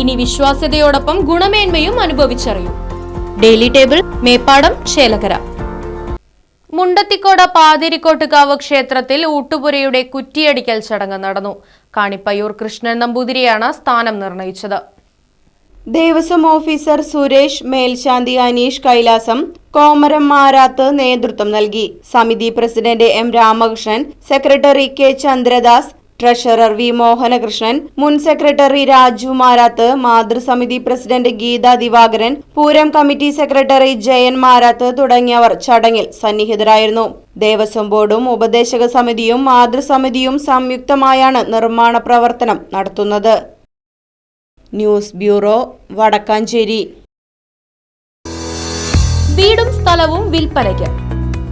ഇനി വിശ്വാസ്യതയോടൊപ്പം ഗുണമേന്മയും അനുഭവിച്ചറിയൂ. ഡെയിലി ടേബിൾ മേപ്പാടം ചേലകര മുണ്ടത്തിക്കോട് പാതിരിക്കോട്ടുകാവ് ക്ഷേത്രത്തിൽ ഊട്ടുപുരയുടെ കുറ്റിയടിക്കൽ ചടങ്ങ് നടന്നു. കാണിപ്പയ്യൂർ കൃഷ്ണൻ നമ്പൂതിരിയാണ് സ്ഥാനം നിർണയിച്ചത്. ദേവസ്വം ഓഫീസർ സുരേഷ് മേൽശാന്തി അനീഷ് കൈലാസം കോമരം മാരാത്ത് നേതൃത്വം നൽകി. സമിതി president M Ramakrishnan secretary K Chandradas treasurer V Mohanakrishnan മുൻ secretary Raju Marath മാതൃസമിതി president Geetha Divakaran Pooram committee secretary Jayan Marath തുടങ്ങിയവർ ചടങ്ങിൽ സന്നിഹിതരായിരുന്നു. ദേവസ്വം ബോർഡും ഉപദേശക സമിതിയും മാതൃസമിതിയും സംയുക്തമായാണ് നിർമ്മാണ പ്രവർത്തനം നടത്തുന്നത്. News bureau Vadakkanchery. വീടും സ്ഥലവും വിൽപ്പനയ്ക്ക്.